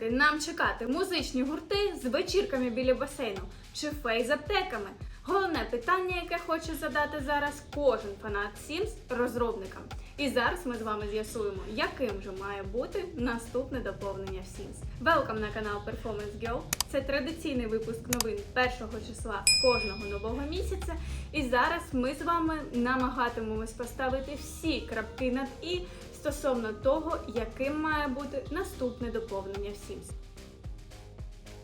таки нам чекати музичні гурти з вечірками біля басейну чи фей з аптеками? Головне питання, яке хоче задати зараз кожен фанат Sims розробникам. І зараз ми з вами з'ясуємо, яким же має бути наступне доповнення в Sims. Велкам на канал Performance Girl. Це традиційний випуск новин першого числа кожного нового місяця. І зараз ми з вами намагатимемось поставити всі крапки над і стосовно того, яким має бути наступне доповнення в Sims.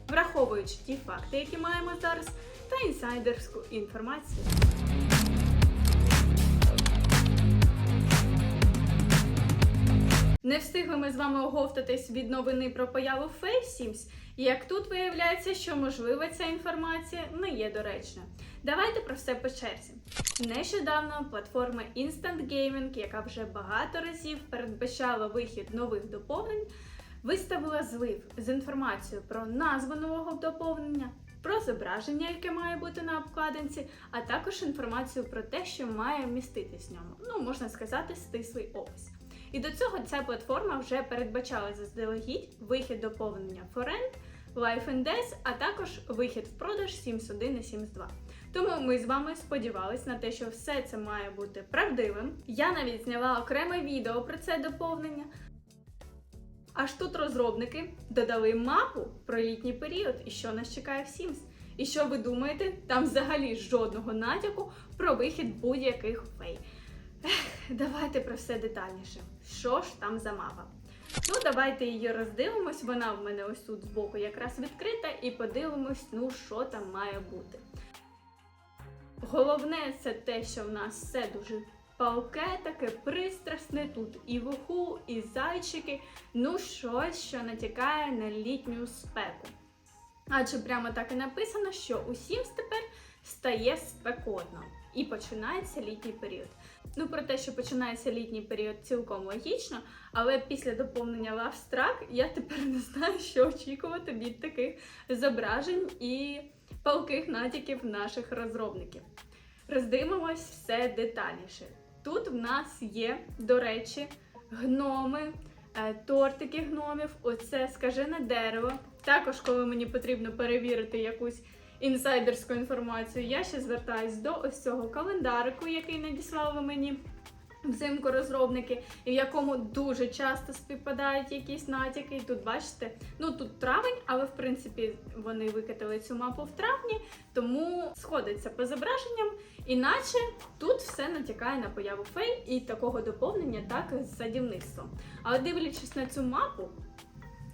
Враховуючи ті факти, які маємо зараз, та інсайдерську інформацію. Не встигли ми з вами оговтатись від новини про появу Фей Sims, як тут виявляється, що можливо ця інформація не є доречна. Давайте про все по черзі. Нещодавно платформа Instant Gaming, яка вже багато разів передбачала вихід нових доповнень, виставила злив з інформацією про назву нового доповнення, про зображення, яке має бути на обкладинці, а також інформацію про те, що має міститись в ньому. Ну, можна сказати, стислий опис. І до цього ця платформа вже передбачала заздалегідь вихід доповнення Forend, Life and Death, а також вихід в продаж Sims 1 і Sims 2. Тому ми з вами сподівались на те, що все це має бути правдивим. Я навіть зняла окреме відео про це доповнення. Аж тут розробники додали мапу про літній період і що нас чекає в Sims. І що ви думаєте, там взагалі жодного натяку про вихід будь-яких фей. Давайте про все детальніше. Що ж там за мапа? Ну, давайте її роздивимось. Вона в мене ось тут збоку якраз відкрита, і подивимось, ну що там має бути. Головне, це те, що в нас все дуже палке, таке пристрасне. Тут і вуху, і зайчики. Ну, щось, що натякає на літню спеку. Адже прямо так і написано, що у Sims тепер стає спекотно і починається літній період. Ну, про те, що починається літній період, цілком логічно, але після доповнення Love Struck я тепер не знаю, що очікувати від таких зображень і палких натяків наших розробників. Роздивимось все детальніше. Тут в нас є, до речі, гноми, е, тортики гномів, оце скажене дерево. Також, коли мені потрібно перевірити якусь інсайдерську інформацію, я ще звертаюсь до ось цього календарику, який надіслали мені взимку розробники, і в якому дуже часто співпадають якісь натяки. І тут бачите, ну тут травень, але в принципі вони викатали цю мапу в травні, тому сходиться по зображенням. Іначе тут все натякає на появу фей і такого доповнення, так з садівництвом. Але дивлячись на цю мапу,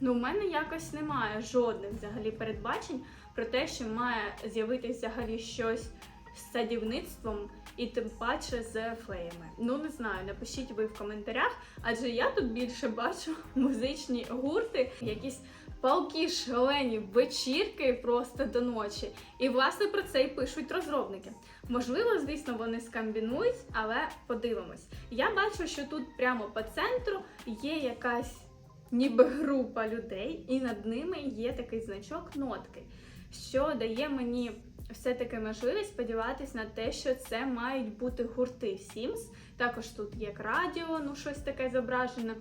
ну в мене якось немає жодних взагалі передбачень про те, що має з'явитися взагалі щось з садівництвом і тим паче з феями. Ну не знаю, напишіть ви в коментарях, адже я тут більше бачу музичні гурти, якісь палки, шалені вечірки просто до ночі. І власне про це і пишуть розробники. Можливо, звісно, вони скомбінують, але подивимось. Я бачу, що тут прямо по центру є якась ніби група людей, і над ними є такий значок нотки, що дає мені все-таки можливість сподіватися на те, що це мають бути гурти Sims. Також тут є радіо, ну щось таке зображено.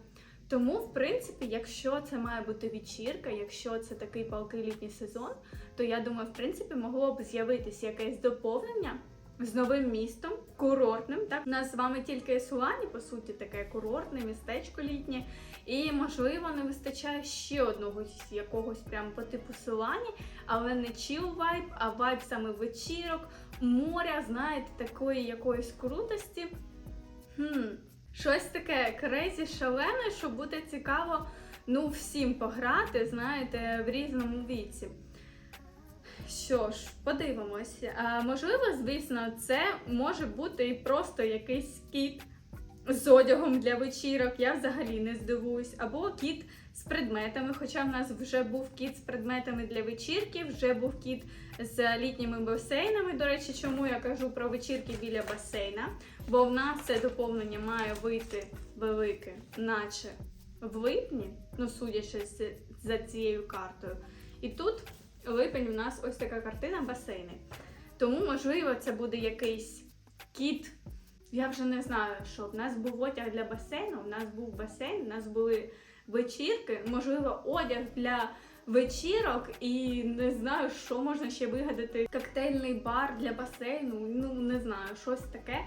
Тому, в принципі, якщо це має бути вечірка, якщо це такий палкий літній сезон, то я думаю, в принципі, могло б з'явитися якесь доповнення з новим містом, курортним. Так, у нас з вами тільки Сулані, по суті, таке курортне містечко літнє. І, можливо, не вистачає ще одного якогось прям по типу Сулані, але не chill вайб, а вайб саме вечірок, моря, знаєте, такої якоїсь крутості. Хм, щось таке крейзі шалене, що буде цікаво ну, всім пограти, знаєте, в різному віці. Що ж, подивимось. А, можливо, звісно, це може бути і просто якийсь кіт з одягом для вечірок. Я взагалі не здивуюсь. Або кіт з предметами. Хоча в нас вже був кіт з предметами для вечірки, вже був кіт з літніми басейнами. До речі, чому я кажу про вечірки біля басейна? Бо в нас це доповнення має вийти велике, наче в липні, ну судячи за цією картою. І тут липень у нас ось така картина басейни. Тому, можливо, це буде якийсь кіт. Я вже не знаю, що в нас був одяг для басейну, в нас був басейн, в нас були вечірки, можливо, одяг для вечірок, і не знаю, що можна ще вигадати. Коктейльний бар для басейну, ну не знаю, щось таке.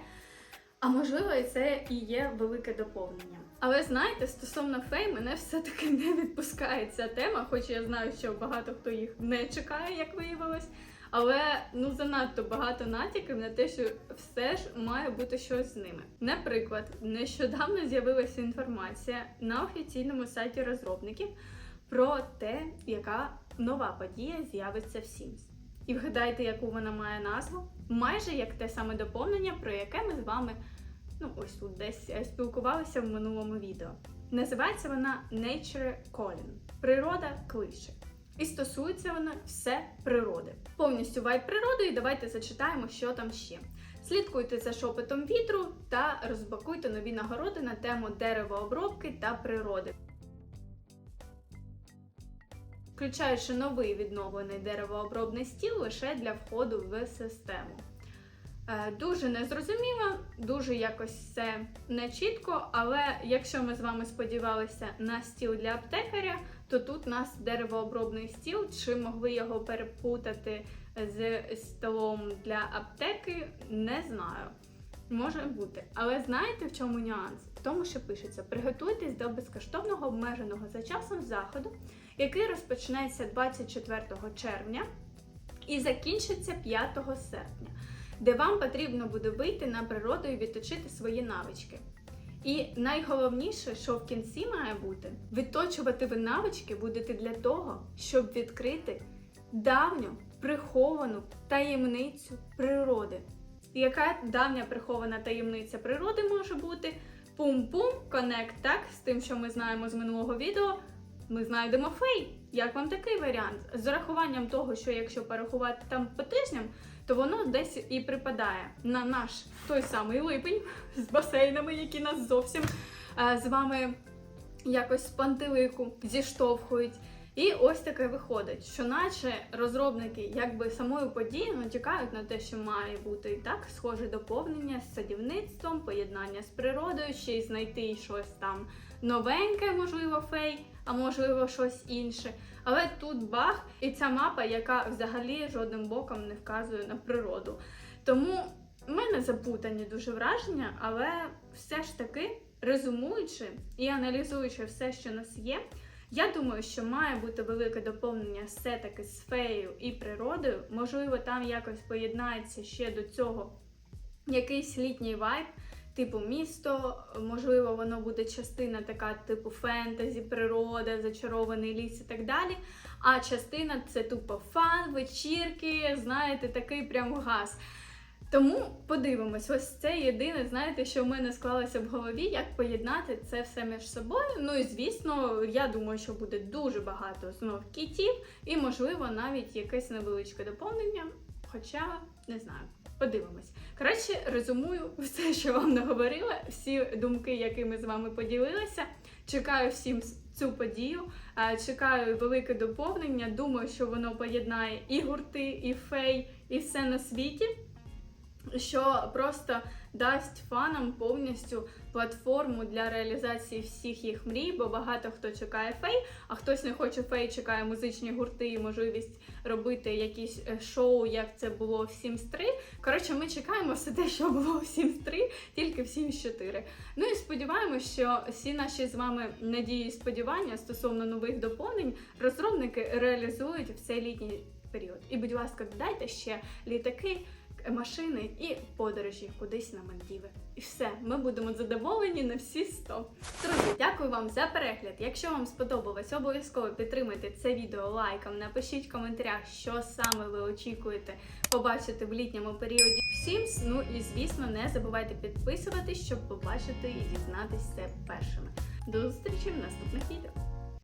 А можливо, це і є велике доповнення. Але знаєте, стосовно фей, мене все-таки не відпускає ця тема, хоч я знаю, що багато хто їх не чекає, як виявилось. Але ну занадто багато натяків на те, що все ж має бути щось з ними. Наприклад, нещодавно з'явилася інформація на офіційному сайті розробників про те, яка нова подія з'явиться в Sims. І вгадайте, яку вона має назву? Майже як те саме доповнення, про яке ми з вами ну ось тут десь е, спілкувалися в минулому відео. Називається вона Nature Calling – природа кличе. І стосується вона все природи. Повністю вайб природи, і давайте зачитаємо, що там ще. Слідкуйте за шопотом вітру та розбакуйте нові нагороди на тему деревообробки та природи. Включаючи новий відновлений деревообробний стіл лише для входу в систему. Е, Дуже незрозуміло, дуже якось все нечітко, але якщо ми з вами сподівалися на стіл для аптекаря, то тут у нас деревообробний стіл, чи могли його перепутати з столом для аптеки, не знаю. Може бути. Але знаєте в чому нюанс? В тому, що пишеться: приготуйтесь до безкоштовного обмеженого за часом заходу, який розпочнеться 24 червня і закінчиться 5 серпня де вам потрібно буде вийти на природу і відточити свої навички. І найголовніше, що в кінці має бути, відточувати ви навички будете для того, щоб відкрити давню приховану таємницю природи. Яка давня прихована таємниця природи може бути? Пум-пум, конект, так, з тим, що ми знаємо з минулого відео. Ми знайдемо фей. Як вам такий варіант? З урахуванням того, що якщо порахувати там по тижням, то воно десь і припадає на наш той самий липень з басейнами, які нас зовсім е, з вами якось з пантелику зіштовхують. І ось таке виходить, що наче розробники якби самою подією натякають на те, що має бути і так схоже доповнення з садівництвом, поєднання з природою, ще й знайти щось там новеньке, можливо, фей, а можливо, щось інше. Але тут баг, і ця мапа, яка взагалі жодним боком не вказує на природу. Тому в мене запутані дуже враження, але все ж таки резумуючи і аналізуючи все, що нас є. Я думаю, що має бути велике доповнення все-таки з феєю і природою. Можливо, там якось поєднається ще до цього якийсь літній вайб, типу місто. Можливо, воно буде частина така, типу фентезі, природа, зачарований ліс і так далі. А частина це тупо фан, вечірки, знаєте, такий прям газ. Тому подивимось, ось це єдине, знаєте, що в мене склалося в голові, як поєднати це все між собою. Ну і звісно, я думаю, що буде дуже багато знов кітів, і, можливо, навіть якесь невеличке доповнення. Хоча не знаю, подивимось. Коротше, резюмую все, що вам наговорила, всі думки, які ми з вами поділилися. Чекаю всім цю подію, чекаю велике доповнення. Думаю, що воно поєднає і гурти, і фей, і все на світі що просто дасть фанам повністю платформу для реалізації всіх їх мрій, бо багато хто чекає фей, а хтось не хоче фей, чекає музичні гурти і можливість робити якісь е, шоу, як це було в Sims 3. Коротше, ми чекаємо все те, що було в Sims 3, тільки в Sims 4. Ну і сподіваємось, що всі наші з вами надії і сподівання стосовно нових доповнень розробники реалізують в цей літній період. І, будь ласка, додайте ще літаки машини і подорожі кудись на Мальдіви. І все, ми будемо задоволені на всі 100. Друзі, дякую вам за перегляд. Якщо вам сподобалось, обов'язково підтримайте це відео лайком. Напишіть в коментарях, що саме ви очікуєте побачити в літньому періоді в Sims. Ну і звісно, не забувайте підписуватись, щоб побачити і дізнатися першими. До зустрічі в наступних відео.